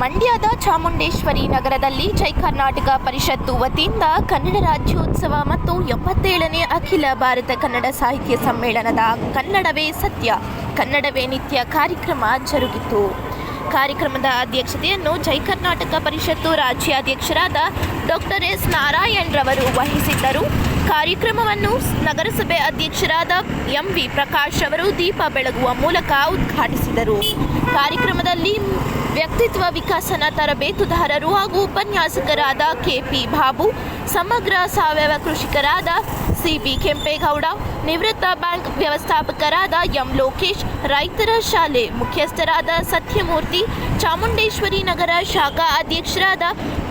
ಮಂಡ್ಯದ ಚಾಮುಂಡೇಶ್ವರಿ ನಗರದಲ್ಲಿ ಜೈ ಕರ್ನಾಟಕ ಪರಿಷತ್ತು ವತಿಯಿಂದ ಕನ್ನಡ ರಾಜ್ಯೋತ್ಸವ ಮತ್ತು ಎಂಬತ್ತೇಳನೇ ಅಖಿಲ ಭಾರತ ಕನ್ನಡ ಸಾಹಿತ್ಯ ಸಮ್ಮೇಳನದ ಕನ್ನಡವೇ ಸತ್ಯ, ಕನ್ನಡವೇ ನಿತ್ಯ ಕಾರ್ಯಕ್ರಮ ಜರುಗಿತು. ಕಾರ್ಯಕ್ರಮದ ಅಧ್ಯಕ್ಷತೆಯನ್ನು ಜೈ ಕರ್ನಾಟಕ ಪರಿಷತ್ತು ರಾಜ್ಯಾಧ್ಯಕ್ಷರಾದ ಡಾಕ್ಟರ್ ಎಸ್ ನಾರಾಯಣ್ ರವರು ವಹಿಸಿದ್ದರು. ಕಾರ್ಯಕ್ರಮವನ್ನು ನಗರಸಭೆ ಅಧ್ಯಕ್ಷರಾದ ಎಂ ವಿ ಪ್ರಕಾಶ್ ಅವರು ದೀಪ ಬೆಳಗುವ ಮೂಲಕ ಉದ್ಘಾಟಿಸಿದರು. ಕಾರ್ಯಕ್ರಮದಲ್ಲಿ ವ್ಯಕ್ತಿತ್ವ ವಿಕಸನ ತರಬೇತುದಾರರು ಹಾಗೂ ಉಪನ್ಯಾಸಕರಾದ ಕೆಪಿ ಬಾಬು ಸಮಗ್ರ ಸಾವಯವ ಕೃಷಿಕರಾದ ಸಿಬಿ ಕೆಂಪೇಗೌಡ, ನಿವೃತ್ತ ಬ್ಯಾಂಕ್ ವ್ಯವಸ್ಥಾಪಕರಾದ ಎಂ ಲೋಕೇಶ್, ರೈತರ ಶಾಲೆ ಮುಖ್ಯಸ್ಥರಾದ ಸತ್ಯಮೂರ್ತಿ, ಚಾಮುಂಡೇಶ್ವರಿ ನಗರ ಶಾಖಾ ಅಧ್ಯಕ್ಷರಾದ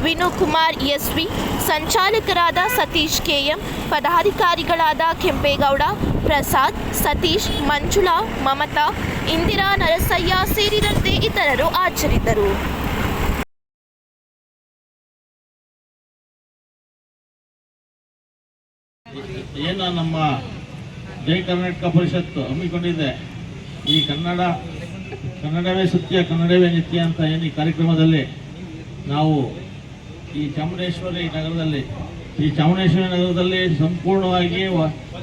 ವಿನುಕುಮಾರ್ ಎಸ್ವಿ, ಸಂಚಾಲಕರಾದ ಸತೀಶ್ ಕೆಎಂ, ಪದಾಧಿಕಾರಿಗಳಾದ ಕೆಂಪೇಗೌಡ, ಪ್ರಸಾದ್, ಸತೀಶ್, ಮಂಜುಳಾ, ಮಮತಾ, ಇಂದಿರಾ ನರಸಯ್ಯ ಸೇರಿದಂತೆ ಇತರರು ಹಾಜರಿದ್ದರು. ನಮ್ಮ ಜೈ ಕರ್ನಾಟಕ ಪರಿಷತ್ತು ಹಮ್ಮಿಕೊಂಡಿದೆ. ಈ ಕನ್ನಡ, ಕನ್ನಡವೇ ಸತ್ಯ, ಕನ್ನಡವೇ ನಿತ್ಯ ಅಂತ ಏನು ಈ ಕಾರ್ಯಕ್ರಮದಲ್ಲಿ ನಾವು ಈ ಚಾಮುಂಡೇಶ್ವರಿ ನಗರದಲ್ಲಿ, ಈ ಚಾಮುಂಡೇಶ್ವರಿ ನಗರದಲ್ಲಿ ಸಂಪೂರ್ಣವಾಗಿ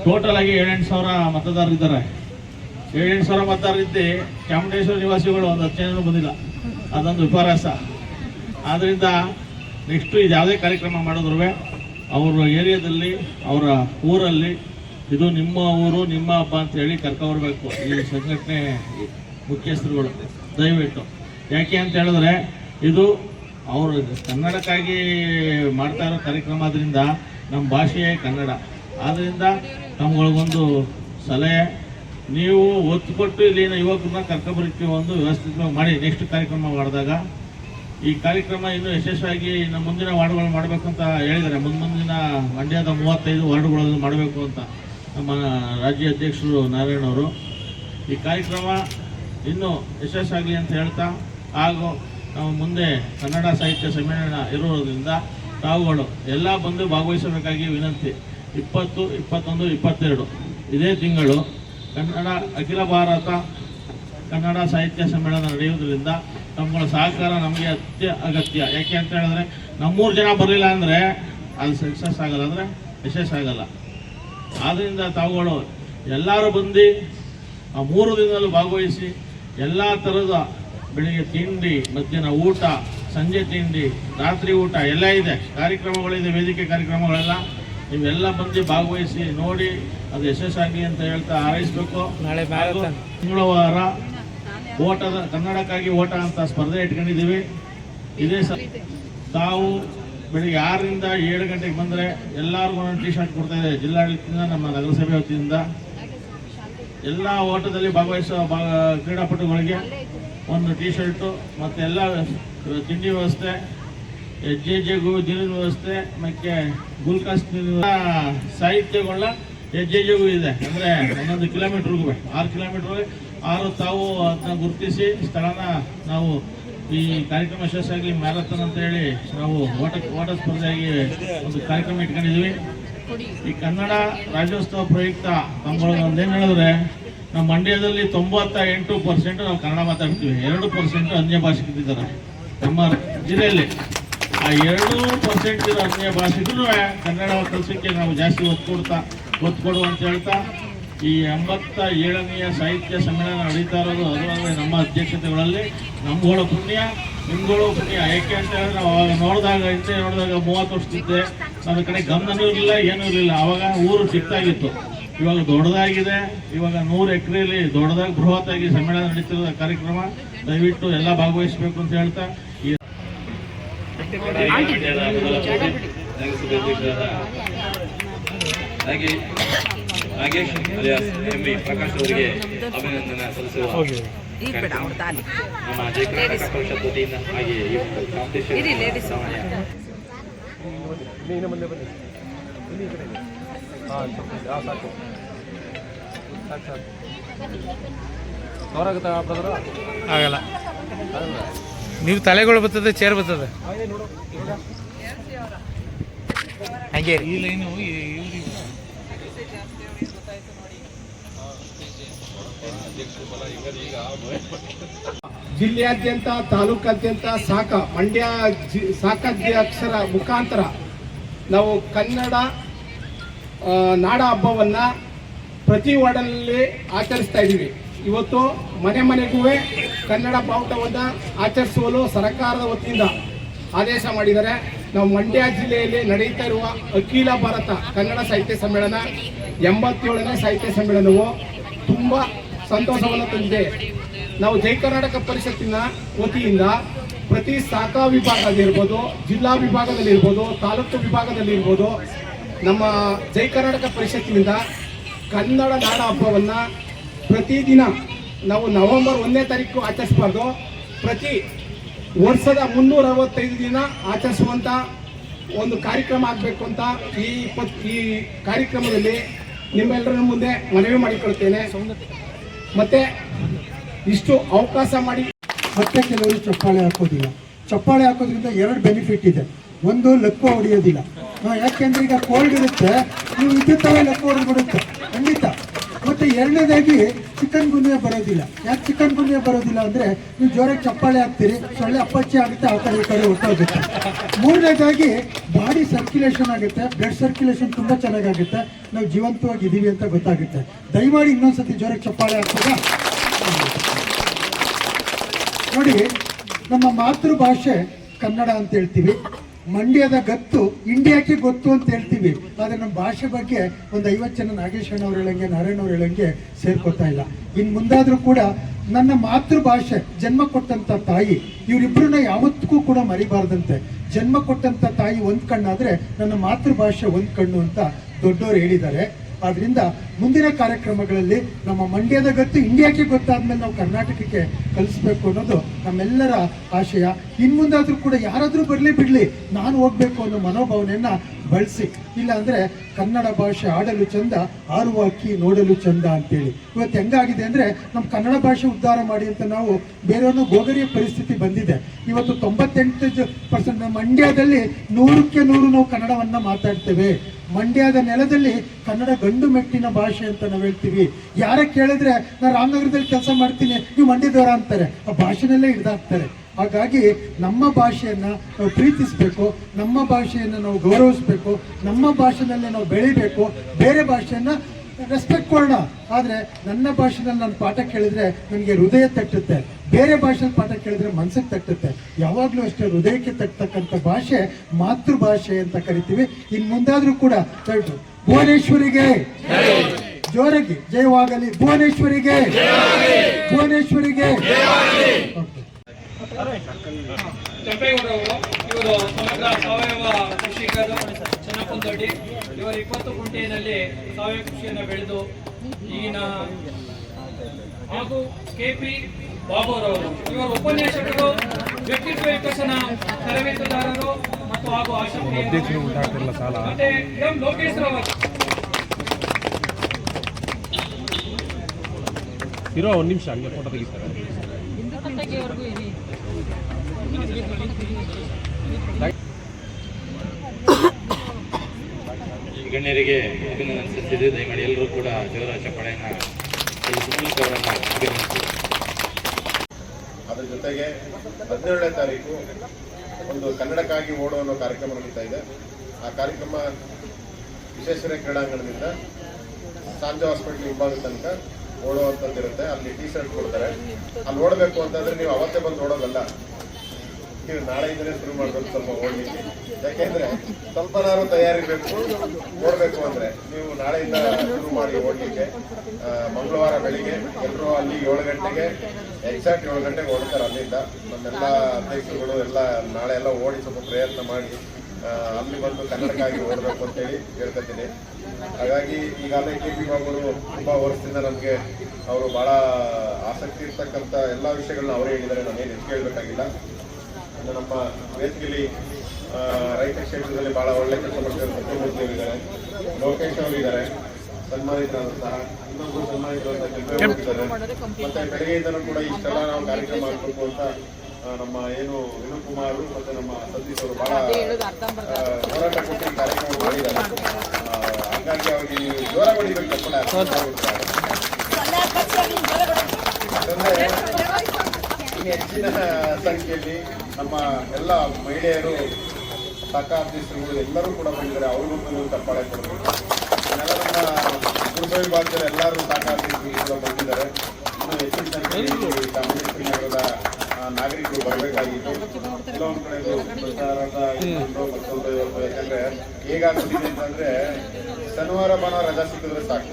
ಟೋಟಲ್ ಆಗಿ ಏಳೆಂಟು ಸಾವಿರ ಮತದಾರರಿದ್ದಾರೆ ಏಳೆಂಟು ಸಾವಿರ ಮತದಾರರಿದ್ದು ಚಾಮುಂಡೇಶ್ವರಿ ನಿವಾಸಿಗಳು ಒಂದು ಹತ್ತು ಜನ ಬಂದಿಲ್ಲ. ಅದೊಂದು ವಿಪರ್ಯಾಸ ಆದ್ದರಿಂದ ನೆಕ್ಸ್ಟು ಇದು ಯಾವುದೇ ಕಾರ್ಯಕ್ರಮ ಮಾಡಿದ್ರು ಅವ್ರ ಏರಿಯಾದಲ್ಲಿ, ಅವರ ಊರಲ್ಲಿ, ಇದು ನಿಮ್ಮ ಊರು, ನಿಮ್ಮ ಹಬ್ಬ ಅಂತ ಹೇಳಿ ಕರ್ಕೊಬರ್ಬೇಕು. ಈ ಸಂಘಟನೆ ಮುಖ್ಯಸ್ಥರುಗಳು, ದಯವಿಟ್ಟು. ಯಾಕೆ ಅಂತ ಹೇಳಿದ್ರೆ, ಇದು ಅವರು ಕನ್ನಡಕ್ಕಾಗಿ ಮಾಡ್ತಾ ಇರೋ ಕಾರ್ಯಕ್ರಮ ಆದ್ರಿಂದ ನಮ್ಮ ಭಾಷೆಯೇ ಕನ್ನಡ. ಆದ್ದರಿಂದ ನಮ್ಗಳಿಗೊಂದು ಸಲಹೆ. ನೀವು ಒತ್ತು ಕೊಟ್ಟು ಇಲ್ಲಿನ ಯುವಕರನ್ನ ಕರ್ಕೊಬರಕ್ಕೆ ಒಂದು ವ್ಯವಸ್ಥಿತವಾಗಿ ಮಾಡಿ. ನೆಕ್ಸ್ಟ್ ಕಾರ್ಯಕ್ರಮ ಮಾಡಿದಾಗ ಈ ಕಾರ್ಯಕ್ರಮ ಇನ್ನೂ ಯಶಸ್ವಿಯಾಗಿ ಇನ್ನು ಮುಂದಿನ ವಾರ್ಡ್ಗಳು ಮಾಡಬೇಕು ಅಂತ ಹೇಳಿದ್ದಾರೆ. ಮುಂದೆ ಮುಂದಿನ ಮಂಡ್ಯದ ಮೂವತ್ತೈದು ವಾರ್ಡ್ಗಳನ್ನು ಮಾಡಬೇಕು ಅಂತ ನಮ್ಮ ರಾಜ್ಯ ಅಧ್ಯಕ್ಷರು ನಾರಾಯಣ ಅವರು. ಈ ಕಾರ್ಯಕ್ರಮ ಇನ್ನೂ ಯಶಸ್ಸಾಗಲಿ ಅಂತ ಹೇಳ್ತಾ ಹಾಗೂ ನಾವು ಮುಂದೆ ಕನ್ನಡ ಸಾಹಿತ್ಯ ಸಮ್ಮೇಳನ ಇರುವುದರಿಂದ ತಾವುಗಳು ಎಲ್ಲ ಬಂದು ಭಾಗವಹಿಸಬೇಕಾಗಿ ವಿನಂತಿ. ಇಪ್ಪತ್ತು, ಇಪ್ಪತ್ತೊಂದು, ಇಪ್ಪತ್ತೆರಡು ಇದೇ ತಿಂಗಳು ಕನ್ನಡ ಅಖಿಲ ಭಾರತ ಕನ್ನಡ ಸಾಹಿತ್ಯ ಸಮ್ಮೇಳನ ನಡೆಯುವುದರಿಂದ ತಮ್ಮಗಳ ಸಹಕಾರ ನಮಗೆ ಅತ್ಯ ಅಗತ್ಯ. ಯಾಕೆ ಅಂತ ಹೇಳಿದ್ರೆ ನಮ್ಮೂರು ಜನ ಬರಲಿಲ್ಲ ಅಂದರೆ ಅಲ್ಲಿ ಸಕ್ಸಸ್ ಆಗಲ್ಲ ಅಂದರೆ ಯಶಸ್ಸಾಗಲ್ಲ ಆದ್ದರಿಂದ ತಾವುಗಳು ಎಲ್ಲರೂ ಬಂದು ಆ ಮೂರು ದಿನದಲ್ಲೂ ಭಾಗವಹಿಸಿ ಎಲ್ಲ ಥರದ ಬೆಳಿಗ್ಗೆ ತಿಂಡಿ ಮಧ್ಯಾಹ್ನ ಊಟ ಸಂಜೆ ತಿಂಡಿ ರಾತ್ರಿ ಊಟ ಎಲ್ಲ ಇದೆ. ಕಾರ್ಯಕ್ರಮಗಳಿದೆ ವೇದಿಕೆ ಕಾರ್ಯಕ್ರಮಗಳೆಲ್ಲ. ನೀವೆಲ್ಲ ಬಂದು ಭಾಗವಹಿಸಿ ನೋಡಿ ಅದು ಯಶಸ್ಸಾಗಿ ಅಂತ ಹೇಳ್ತಾ ಹಾರೈಸಬೇಕು. ನಾಳೆ. ಮಂಗಳವಾರ ಓಟದ ಕನ್ನಡಕ್ಕಾಗಿ ಓಟ ಅಂತ ಸ್ಪರ್ಧೆ ಇಟ್ಕೊಂಡಿದ್ದೀವಿ. ಇದೇ ಸ ತಾವು ಬೆಳಿಗ್ಗೆ ಆರರಿಂದ ಏಳು ಗಂಟೆಗೆ ಬಂದರೆ ಎಲ್ಲರಿಗೂ ಒಂದೊಂದು ಟಿ ಶರ್ಟ್ ಕೊಡ್ತಾ ಇದೆ. ಜಿಲ್ಲಾಡಳಿತದಿಂದ, ನಮ್ಮ ನಗರಸಭೆ ವತಿಯಿಂದ. ಎಲ್ಲ ಓಟದಲ್ಲಿ ಭಾಗವಹಿಸುವ ಭಾಗ ಕ್ರೀಡಾಪಟುಗಳಿಗೆ ಒಂದು ಟಿ ಶರ್ಟು ಮತ್ತು ಎಲ್ಲ ತಿಂಡಿ ವ್ಯವಸ್ಥೆ ಹೆಜ್ಜೆ ಹೆಜ್ಜೆಗೂ ನೀರಿನ ವ್ಯವಸ್ಥೆ, ಮತ್ತು ಗುಲ್ಕಾಸ್ ಸಾಹಿತ್ಯಗಳ ಹೆಜ್ಜೆ ಹೆಜ್ಜೆಗೂ ಇದೆ. ಅಂದರೆ ಒಂದೊಂದು ಕಿಲೋಮೀಟ್ರಿಗೂ ಆರು ಕಿಲೋಮೀಟ್ರ್ ಆರು ತಾವು ಅದನ್ನ ಗುರುತಿಸಿ ಸ್ಥಳನ ನಾವು ಈ ಕಾರ್ಯಕ್ರಮ ಯಶಸ್ಸಾಗಿ ಮ್ಯಾರಥಾನ್ ಅಂತ ಹೇಳಿ ನಾವು ಓಟ ಓಟ ಸ್ಪರ್ಧೆಯಾಗಿ ಒಂದು ಕಾರ್ಯಕ್ರಮ ಇಟ್ಕೊಂಡಿದ್ವಿ ಈ ಕನ್ನಡ ರಾಜ್ಯೋತ್ಸವ ಪ್ರಯುಕ್ತ ನಮ್ಮೊಳಗೊಂದು ಏನು ಹೇಳಿದ್ರೆ, ನಮ್ಮ ಮಂಡ್ಯದಲ್ಲಿ ತೊಂಬತ್ತ ಎಂಟು ಪರ್ಸೆಂಟ್ ನಾವು ಕನ್ನಡ ಮಾತಾಡ್ತೀವಿ. ಎರಡು ಪರ್ಸೆಂಟ್ ಅನ್ಯ ಭಾಷಿಕರಿದ್ದಾರೆ ನಮ್ಮ ಜಿಲ್ಲೆಯಲ್ಲಿ ಆ ಎರಡು ಪರ್ಸೆಂಟ್ ಇರೋ ಅನ್ಯ ಭಾಷಿಕರು ಕನ್ನಡ ಕಲಿಸೋಕ್ಕೆ ನಾವು ಜಾಸ್ತಿ ಒತ್ತು ಕೊಡ್ತಾ, ಒತ್ತು ಕೊಡು ಅಂತ ಹೇಳ್ತಾ ಈ ಎಂಬತ್ತ ಏಳನೆಯ ಸಾಹಿತ್ಯ ಸಮ್ಮೇಳನ ನಡೀತಾ ಇರೋದು ಅದರಲ್ಲಿ ನಮ್ಮ ಅಧ್ಯಕ್ಷತೆಗಳಲ್ಲಿ. ನಮ್ಗಳ ಪುಣ್ಯ ನಿಮ್ಗಳು ಪುಣ್ಯ. ಏಕೆ ಅಂತ ಹೇಳಿದ್ರೆ ನಾವು ಅವಾಗ ನೋಡಿದಾಗ ಹಿಂದೆ ನೋಡಿದಾಗ ಮೂವತ್ತು ವರ್ಷದಿದ್ದೆ. ನನ್ನ ಕಡೆ ಗಮನನೂ ಇರಲಿಲ್ಲ ಏನೂ ಇರಲಿಲ್ಲ ಅವಾಗ ಊರು ಚಿಕ್ಕದಾಗಿತ್ತು. ಇವಾಗ ದೊಡ್ಡದಾಗಿದೆ. ಇವಾಗ ನೂರು ಎಕರೆಯಲ್ಲಿ ದೊಡ್ಡದಾಗಿ ಆಗಿ ಸಮ್ಮೇಳನ ನಡೀತಿರೋ ಕಾರ್ಯಕ್ರಮ. ದಯವಿಟ್ಟು ಎಲ್ಲ ಭಾಗವಹಿಸಬೇಕು ಅಂತ ಹೇಳ್ತಾ. ಈ ಹಾಗೆ Nagesh alias M V Prakash ಅವರಿಗೆ ಅಭಿನಂದನೆ ಸಲ್ಲಿಸುವ ನಮ್ಮ ಜಯ ಕರ್ನಾಟಕ ಪರಿಷತ್ ವತಿಯಿಂದ ಹಾಗೆ ಈ ಒಂದು ಕಾಂಪಿಟೇಷನ್ ಸಮಯ ಆಗಲ್ಲ ನೀವು ತಲೆಗಳು ಬರ್ತದೆ ಚೇರ್ ಬರ್ತದೆ. ಹಂಗೆ ಈ ಲೈನು ಜಿಲ್ಲೆಯಾದ್ಯಂತ, ತಾಲೂಕಾದ್ಯಂತ ಸಾಕ, ಮಂಡ್ಯ ಜಿ, ಸಾಕಾಧ್ಯಕ್ಷರ ಮುಖಾಂತರ ನಾವು ಕನ್ನಡ ನಾಡ ಹಬ್ಬವನ್ನು ಪ್ರತಿ ವಾರ್ಡಲ್ಲಿ ಆಚರಿಸ್ತಾ ಇದ್ದೀವಿ. ಇವತ್ತು ಮನೆ ಮನೆಗೂ ಕನ್ನಡ ಬಾವುಟವನ್ನು ಆಚರಿಸುವಲು ಸರ್ಕಾರದ ವತಿಯಿಂದ ಆದೇಶ ಮಾಡಿದರೆ ನಾವು ಮಂಡ್ಯ ಜಿಲ್ಲೆಯಲ್ಲಿ ನಡೆಯುತ್ತಾ ಇರುವ ಅಖಿಲ ಭಾರತ ಕನ್ನಡ ಸಾಹಿತ್ಯ ಸಮ್ಮೇಳನ, ಎಂಬತ್ತೇಳನೇ ಸಾಹಿತ್ಯ ಸಮ್ಮೇಳನವು ತುಂಬ ಸಂತೋಷವನ್ನು ತಂದಿದೆ. ನಾವು ಜೈ ಕರ್ನಾಟಕ ಪರಿಷತ್ತಿನ ವತಿಯಿಂದ ಪ್ರತಿ ಶಾಖಾ ವಿಭಾಗದಲ್ಲಿರ್ಬೋದು, ಜಿಲ್ಲಾ ವಿಭಾಗದಲ್ಲಿರ್ಬೋದು, ತಾಲೂಕು ವಿಭಾಗದಲ್ಲಿರ್ಬೋದು, ನಮ್ಮ ಜೈ ಕರ್ನಾಟಕ ಪರಿಷತ್ತಿನಿಂದ ಕನ್ನಡ ನಾಡ ಹಬ್ಬವನ್ನು ಪ್ರತಿದಿನ ನಾವು ನವೆಂಬರ್ ಒಂದನೇ ತಾರೀಕು ಆಚರಿಸಬಾರ್ದು. ಪ್ರತಿ ವರ್ಷದ ಮುನ್ನೂರ ಅರವತ್ತೈದು ದಿನ ಆಚರಿಸುವಂಥ ಒಂದು ಕಾರ್ಯಕ್ರಮ ಆಗಬೇಕು ಅಂತ ಈ ಈ ಕಾರ್ಯಕ್ರಮದಲ್ಲಿ ನಿಮ್ಮೆಲ್ಲರ ಮುಂದೆ ಮನವಿ ಮಾಡಿಕೊಳ್ತೇನೆ. ಮತ್ತೆ ಇಷ್ಟು ಅವಕಾಶ ಮಾಡಿ ಮತ್ತೆ ಕೆಲವರು ಚಪ್ಪಾಳೆ ಹಾಕೋದಿಲ್ಲ. ಚಪ್ಪಾಳೆ ಹಾಕೋದ್ರಿಂದ ಎರಡು ಬೆನಿಫಿಟ್ ಇದೆ. ಒಂದು ಲಕ್ಕು ಹೊಡೆಯೋದಿಲ್ಲ. ಯಾಕೆಂದ್ರೆ ಈಗ ಕೋಲ್ಡ್ ಇರುತ್ತೆ. ನೀವು ವಿದ್ಯುತ್ತವೇ ಲಕ್ಕು ಹೊಡೆದ್ಬಿಡುತ್ತೆ. ಖಂಡಿತ. ಮತ್ತೆ ಎರಡನೇದಾಗಿ ಚಿಕನ್ ಗುನ್ಯ ಬರೋದಿಲ್ಲ. ಯಾಕೆ ಚಿಕನ್ ಗುನ್ಯ ಬರೋದಿಲ್ಲ ಅಂದ್ರೆ ನೀವು ಜೋರಾಗಿ ಚಪ್ಪಾಳೆ ಹಾಕ್ತೀರಿ, ಸೊಳ್ಳೆ ಅಪ್ಪಚ್ಚಿ ಆಗುತ್ತೆ, ಆ ಕಡೆ ಈ ಕಡೆ ಹೊಟ್ಟೋಗುತ್ತೆ ಮೂರನೇದಾಗಿ ಬಾಡಿ ಸರ್ಕ್ಯುಲೇಷನ್ ಆಗುತ್ತೆ ಬ್ಲಡ್ ಸರ್ಕ್ಯುಲೇಷನ್ ತುಂಬಾ ಚೆನ್ನಾಗಾಗುತ್ತೆ. ನಾವು ಜೀವಂತವಾಗಿ ಇದೀವಿ ಅಂತ ಗೊತ್ತಾಗುತ್ತೆ. ದಯಮಾಡಿ ಇನ್ನೊಂದ್ಸತಿ ಜೋರಾಗಿ ಚಪ್ಪಾಳೆ ಹಾಕ್ತೀರಾ? ನೋಡಿ, ನಮ್ಮ ಮಾತೃಭಾಷೆ ಕನ್ನಡ ಅಂತ ಹೇಳ್ತೀವಿ. ಮಂಡ್ಯದ ಗತ್ತು ಇಂಡಿಯಾಕ್ಕೆ ಗೊತ್ತು ಅಂತ ಹೇಳ್ತೀವಿ. ಆದರೆ ನಮ್ಮ ಭಾಷೆ ಬಗ್ಗೆ ಒಂದು ಐವತ್ತು ಜನ ನಾಗೇಶ್ ಅವ್ರು ಹೇಳಂಗೆ, ನಾರಾಯಣ ಅವ್ರು ಹೇಳಂಗೆ ಸೇರ್ಕೋತಾ ಇಲ್ಲ. ಇನ್ನು ಮುಂದಾದರೂ ಕೂಡ ನನ್ನ ಮಾತೃಭಾಷೆ, ಜನ್ಮ ಕೊಟ್ಟಂಥ ತಾಯಿ ಇವರಿಬ್ಬರನ್ನ ಯಾವತ್ತಿಗೂ ಕೂಡ ಮರಿಬಾರ್ದಂತೆ. ಜನ್ಮ ಕೊಟ್ಟಂಥ ತಾಯಿ ಒಂದು ಕಣ್ಣಾದರೆ ನನ್ನ ಮಾತೃಭಾಷೆ ಒಂದು ಕಣ್ಣು ಅಂತ ದೊಡ್ಡವರು ಹೇಳಿದ್ದಾರೆ. ಆದ್ರಿಂದ ಮುಂದಿನ ಕಾರ್ಯಕ್ರಮಗಳಲ್ಲಿ ನಮ್ಮ ಮಂಡ್ಯದ ಗತ್ತು ಇಂಡಿಯಾಕ್ಕೆ ಗೊತ್ತಾದ್ಮೇಲೆ ನಾವು ಕರ್ನಾಟಕಕ್ಕೆ ಕಲಿಸ್ಬೇಕು ಅನ್ನೋದು ನಮ್ಮೆಲ್ಲರ ಆಶಯ. ಇನ್ ಮುಂದಾದ್ರೂ ಕೂಡ ಯಾರಾದ್ರೂ ಬರ್ಲಿ ಬಿಡ್ಲಿ, ನಾನು ಹೋಗ್ಬೇಕು ಅನ್ನೋ ಮನೋಭಾವನೆಯನ್ನ ಬಳಸಿ. ಇಲ್ಲ ಅಂದ್ರೆ ಕನ್ನಡ ಭಾಷೆ ಆಡಲು ಚಂದ ಆರುವ ಅಕ್ಕಿ ನೋಡಲು ಚಂದ ಅಂತೇಳಿ. ಇವತ್ತು ಹೆಂಗಾಗಿದೆ ಅಂದ್ರೆ ನಮ್ಮ ಕನ್ನಡ ಭಾಷೆ ಉದ್ಧಾರ ಮಾಡಿ ಅಂತ ನಾವು ಬೇರೆಯವ್ರನ್ನ ಗೋಗರಿಯ ಪರಿಸ್ಥಿತಿ ಬಂದಿದೆ. ಇವತ್ತು ತೊಂಬತ್ತೆಂಟು ಪರ್ಸೆಂಟ್ ನಮ್ಮ ಮಂಡ್ಯದಲ್ಲಿ ನೂರಕ್ಕೆ ನೂರು ನಾವು ಕನ್ನಡವನ್ನ ಮಾತಾಡ್ತೇವೆ. ಮಂಡ್ಯದ ನೆಲದಲ್ಲಿ ಕನ್ನಡ ಗಂಡು ಮೆಟ್ಟಿನ ಭಾಷೆ ಅಂತ ನಾವು ಹೇಳ್ತೀವಿ. ಯಾರ ಕೇಳಿದ್ರೆ ನಾನು ರಾಮನಗರದಲ್ಲಿ ಕೆಲಸ ಮಾಡ್ತೀನಿ, ನೀವು ಮಂಡ್ಯದವರ ಅಂತಾರೆ. ಆ ಭಾಷೆನಲ್ಲೇ ಹಿಡ್ದಾಕ್ತಾರೆ ಹಾಗಾಗಿ ನಮ್ಮ ಭಾಷೆಯನ್ನ ನಾವು ಪ್ರೀತಿಸಬೇಕು, ನಮ್ಮ ಭಾಷೆಯನ್ನು ನಾವು ಗೌರವಿಸಬೇಕು, ನಮ್ಮ ಭಾಷೆನಲ್ಲೇ ನಾವು ಬೆಳಿಬೇಕು, ಬೇರೆ ಭಾಷೆಯನ್ನ ರೆಸ್ಪೆಕ್ಟ್ ಕೊಡೋಣ. ಆದರೆ ನನ್ನ ಭಾಷೆನಲ್ಲಿ ನಾನು ಪಾಠ ಕೇಳಿದ್ರೆ ನನಗೆ ಹೃದಯ ತಟ್ಟುತ್ತೆ. ಬೇರೆ ಭಾಷೆಯಲ್ಲಿ ಪಾಠ ಕೇಳಿದ್ರೆ ಮನಸ್ಸಿಗೆ ತಟ್ಟುತ್ತೆ. ಯಾವಾಗಲೂ ಅಷ್ಟೇ ಹೃದಯಕ್ಕೆ ತಟ್ಟತಕ್ಕಂಥ ಭಾಷೆ, ಮಾತೃಭಾಷೆ ಅಂತ ಕರಿತೀವಿ. ಇನ್ನು ಮುಂದಾದ್ರೂ ಕೂಡ ಭುವನೇಶ್ವರಿಗೆ. ಜೋರಾಗಿ. ಜಯವಾಗಲಿ. ಭುವನೇಶ್ವರಿಗೆ. ಭುವನೇಶ್ವರಿಗೆ. ಇವರು ಸಮಗ್ರ ಸಾವಯವ ಕೃಷಿಕರು ಚೆನ್ನಪ್ಪನದೊಡ್ಡಿ ಇವರು ಇಪ್ಪತ್ತು ಗುಂಟೆಯಲ್ಲಿ ಸಾವಯವ ಕೃಷಿಯನ್ನು ಬೆಳೆದು ಈಗಿನ ಹಾಗೂ ಕೆ ಪಿ ಬಾಬುರವರು ಇವರು ಉಪನ್ಯಾಸಕರು ವ್ಯಕ್ತಿತ್ವ ವಿಕಸನ ತರಬೇತುದಾರರು ಮತ್ತು ಹಾಗೂ ಆಸಕ್ತಿ ಮತ್ತೆ ಎಂ. ಲೋಕೇಶ್ ರಾವತ್ ಇರೋ ಒಂದು ನಿಮಿಷ ಹಂಗೆ ಫೋಟೋ ತೆಗಿತಾರೆ ಗಣ್ಯರಿಗೆ ಅಭಿನಂದನೆ ಸಲ್ಲಿಸಿದೆ ದಯಮಾಡಿ ಎಲ್ಲರೂ ಕೂಡ ದೇವರ ಚಪ್ಪಾಳೆಯನ್ನು ಅಭಿನಂದಿಸಿ. ಅದ್ರ ಜೊತೆಗೆ ಹದಿನೇಳನೇ ತಾರೀಕು ಒಂದು ಕನ್ನಡಕ್ಕಾಗಿ ಓಡೋ ಅನ್ನೋ ಕಾರ್ಯಕ್ರಮ ನಡೀತಾ ಇದೆ. ಆ ಕಾರ್ಯಕ್ರಮ ವಿಶೇಷ ಕ್ರೀಡಾಂಗಣದಿಂದ ಸಾಂಜೆ ಹಾಸ್ಪಿಟಲ್ ಹಿಂಭಾಗದ ತನಕ ಇರುತ್ತೆ ಅಲ್ಲಿ ಟಿ ಶರ್ಟ್ ಕೊಡ್ತಾರೆ. ಅಲ್ಲಿ ಓಡಬೇಕು ಅಂತಂದ್ರೆ ನೀವು ಅವತ್ತೇ ಬಂದು ಓಡೋದಲ್ಲ. ನೀವು ನಾಳೆಯಿಂದಲೇ ಶುರು ಮಾಡಬೇಕು ಸ್ವಲ್ಪ ಓಡಲಿಕ್ಕೆ ಯಾಕೆಂದ್ರೆ ಸ್ವಲ್ಪನಾರು ತಯಾರಿರಬೇಕು ಓಡಬೇಕು ಅಂದ್ರೆ ನೀವು ನಾಳೆಯಿಂದ ಶುರು ಮಾಡಿ ಓಡಲಿಕ್ಕೆ ಮಂಗಳವಾರ ಬೆಳಿಗ್ಗೆ ಎಲ್ಲರೂ ಅಲ್ಲಿ ಏಳು ಗಂಟೆಗೆ ಎಕ್ಸಾಕ್ಟ್ ಏಳು ಗಂಟೆಗೆ ಓಡ್ತಾರೆ ಅಲ್ಲಿಂದ. ನಮ್ಮೆಲ್ಲ ಅಧ್ಯಕ್ಷರುಗಳು ಎಲ್ಲ ನಾಳೆ ಎಲ್ಲ ಓಡಿ ಸ್ವಲ್ಪ ಪ್ರಯತ್ನ ಮಾಡಿ ಅಲ್ಲಿ ಬಂದು ಕನ್ನಡಕ್ಕಾಗಿ ಓಡಬೇಕು ಅಂತೇಳಿ ಹೇಳ್ಕೊತೀನಿ. ಹಾಗಾಗಿ ಈಗಾಗಲೇ ಕೆ ಪಿ ಬಾಬುರು ತುಂಬಾ ವರ್ಷದಿಂದ ನಮಗೆ ಅವರು ಬಹಳ ಆಸಕ್ತಿ ಇರ್ತಕ್ಕಂಥ ಎಲ್ಲ ವಿಷಯಗಳನ್ನ ಅವರೇ ಹೇಳಿದ್ದಾರೆ. ನಾನೇನು ಹೆಚ್ಚು ಕೇಳಬೇಕಾಗಿಲ್ಲ ನಮ್ಮ ವೇದಿಕೆಯಲ್ಲಿ ಆ, ರೈತ ಕ್ಷೇತ್ರದಲ್ಲಿ ಬಹಳ ಒಳ್ಳೆ ಕೆಲಸ ಮಾಡ್ತಾರೆ ಸತ್ಯಮೂರ್ತಿ ಅವರಿದ್ದಾರೆ ಲೋಕೇಶ್ ಅವರು ಇದ್ದಾರೆ. ಸನ್ಮಾನಿತರಾದ್ರು ಸಹ. ಇನ್ನೊಬ್ಬರು ಇದ್ದಾರೆ. ಮತ್ತೆ ಬೆಳಗ್ಗೆಯಿಂದಲೂ ಕೂಡ ಇಷ್ಟೆಲ್ಲ ನಾವು ಕಾರ್ಯಕ್ರಮ ಮಾಡಬೇಕು ಅಂತ ನಮ್ಮ ಏನು ವಿನು ಕುಮಾರ್ ಮತ್ತೆ ನಮ್ಮ ಸತೀಶ್ ಅವರು ಬಹಳ ಹೋರಾಟ ಕೊಟ್ಟು ಕಾರ್ಯಕ್ರಮ ಮಾಡಿದ್ದಾರೆ. ಹಾಗಾಗಿ ಅವರಿಗೆ ಜೋರ ಹೊಡಿಬೇಕು ಹೆಚ್ಚಿನ ಸಂಖ್ಯೆಯಲ್ಲಿ ನಮ್ಮ ಎಲ್ಲ ಮಹಿಳೆಯರು ಶಾಖಾಧೀಶರುಗಳು ಎಲ್ಲರೂ ಕೂಡ ಬಂದಿದ್ದಾರೆ. ಅವರು ಕೂಡ ತಪ್ಪಾಳೆ ಕೊಡಬೇಕು. ನಮ್ಮ ಪುರುಷ ವಿಭಾಗದಲ್ಲಿ ಎಲ್ಲರೂ ಶಾಖಾಧೀಶರು ಕೂಡ ಬಂದಿದ್ದಾರೆ. ಇನ್ನು ಹೆಚ್ಚಿನ ಸಂಖ್ಯೆಯಲ್ಲಿ ಚಾಮುಂಡೇಶ್ವರಿ ನಗರದ ನಾಗರಿಕರು ಬರಬೇಕಾಗಿತ್ತು. ಕೆಲವೊಂದು ಕಡೆ ಪ್ರಚಾರದ ಇನ್ನೊಂದು ಮತ್ತೊಂದು ಯಾಕಂದ್ರೆ ಹೇಗಾಗ್ಬಿಟ್ಟಿದೆ ಅಂತಂದ್ರೆ ಶನಿವಾರ ಭಾನುವಾರ ರಜಾ ಸಿಕ್ಕಿದ್ರೆ ಸಾಕು.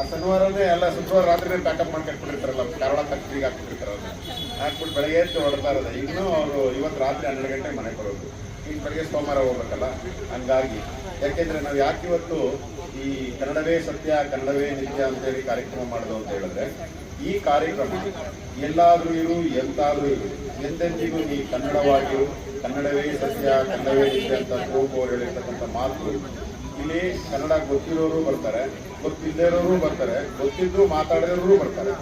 ಆ ಶನಿವಾರನೇ ಎಲ್ಲ ಶುಕ್ರವಾರ ರಾತ್ರಿ ಪ್ಯಾಕಪ್ ಮಾಡಿ ಕಟ್ಬಿಟ್ಟಿರ್ತಾರಲ್ಲ ಕಾರವಾರ ತಕ್ಷಣಿಗೆ ಹಾಕ್ಬಿಟ್ಟಿರ್ತಾರ ಅವ್ರನ್ನ ಹಾಕ್ಬಿಟ್ಟು ಬೆಳಗ್ಗೆ ಎದ್ದು ಹೊಡ್ತಾ ಇರೋದು. ಇನ್ನೂ ಅವರು ಇವತ್ತು ರಾತ್ರಿ ಹನ್ನೆರಡು ಗಂಟೆಗೆ ಮನೆಗೆ ಬರೋದು. ಈಗ ಬೆಳಗ್ಗೆ ಸೋಮವಾರ ಹೋಗ್ಬೇಕಲ್ಲ? ಹಂಗಾಗಿ, ಯಾಕೆಂದ್ರೆ ನಾವು ಯಾಕೆ ಇವತ್ತು ಈ ಕನ್ನಡವೇ ಸತ್ಯ, ಕನ್ನಡವೇ ನಿತ್ಯ ಅಂತೇಳಿ ಕಾರ್ಯಕ್ರಮ ಮಾಡೋದು ಅಂತ ಹೇಳಿದ್ರೆ, ಈ ಕಾರ್ಯಕ್ರಮ ಎಲ್ಲಾದ್ರೂ ಇರು, ಎಂತಾದ್ರೂ ಇರು. ಎಂದೆಂದಿಗೂ ನೀ ಕನ್ನಡವಾಗಿರು, ಕನ್ನಡವೇ ಸತ್ಯ, ಕನ್ನಡವೇ ನಿತ್ಯ ಅಂತ ಕೋಪು ಹೇಳಿರ್ತಕ್ಕಂಥ ಮಾತು ಇಲ್ಲಿ ಕನ್ನಡ ಗೊತ್ತಿರೋರು ಬರ್ತಾರೆ ಗೊತ್ತಿಲ್ಲದಿರೋರು ಬರ್ತಾರೆ ಗೊತ್ತಿದ್ದು ಮಾತಾಡಿರೋರು ಬರ್ತಾರೆ.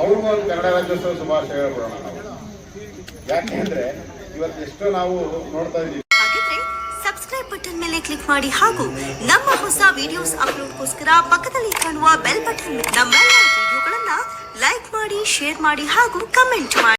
ಅವ್ರಿಗೂ ಒಂದು ಕನ್ನಡ ರಾಜ್ಯೋತ್ಸವ ಶುಭಾಶಯ ಹೇಳ್ಬಿಡೋಣ ನಾವು. ಯಾಕೆಂದ್ರೆ ಇವತ್ತು ಎಷ್ಟೋ ನಾವು ನೋಡ್ತಾ ಇದೀವಿ ಸಬ್ಸ್ಕ್ರೈಬ್ ಬಟನ್ ಮೇಲೆ ಕ್ಲಿಕ್ ಮಾಡಿ ಹಾಗೂ ನಮ್ಮ ಹೊಸ ವಿಡಿಯೋಸ್ ಅಪ್ಲೋಡ್ಗೋಸ್ಕರ ಪಕ್ಕದಲ್ಲಿ ಕಾಣುವ ಬೆಲ್ ಬಟನ್ ನಮ್ಮೆಲ್ಲ ವಿಡಿಯೋಗಳನ್ನ ಲೈಕ್ ಮಾಡಿ ಶೇರ್ ಮಾಡಿ ಹಾಗೂ ಕಮೆಂಟ್ ಮಾಡಿ.